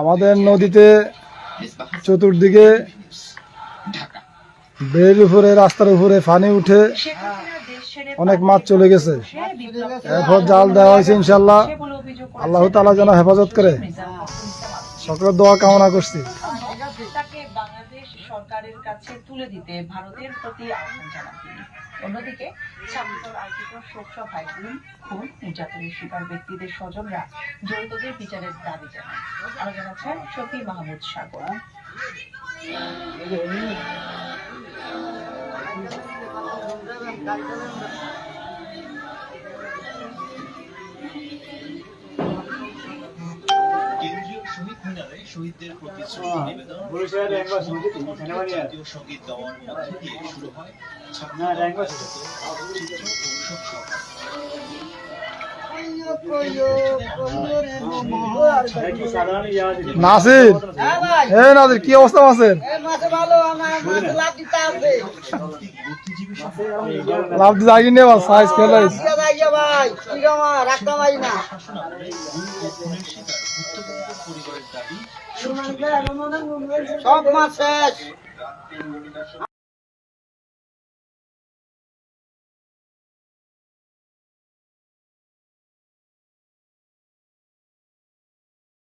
আমাদের নদীতে চতুর্দিকে বেড়ির উপরে, রাস্তার উপরে পানি উঠে অনেক মাছ চলে গেছে। এরপর জাল দেওয়া হয়েছে ইনশাল্লাহ আল্লাহ তালা যেন হেফাজত করে। সকলের দোয়া কামনা করছি। তাকে বাংলাদেশ সরকারের কাছে তুলে দিতে ভারতের প্রতি আহ্বান জানান তিনি অন্যদিকে স্বামীতর আয়োজিত শোক সভায় গুম, খুন, নির্যাতনের শিকার ব্যক্তিদের স্বজনরা জড়িতদের বিচারের দাবি জানান আরও জানাচ্ছেন শফি মাহমুদ সাগর। কেন্দ্রীয় শহীদদের প্রতি শ্রদ্ধা নিবেদন। জাতীয় সংগীত গাওয়ার মধ্য দিয়ে শুরু হয় সভা। নাসির! এ নাসির কি অবস্থা আছেন লাভ দিতে আগিয়ে নিয়ে সাইজ খেলে সুষ্ঠু বিচার। সব মাছ শেষ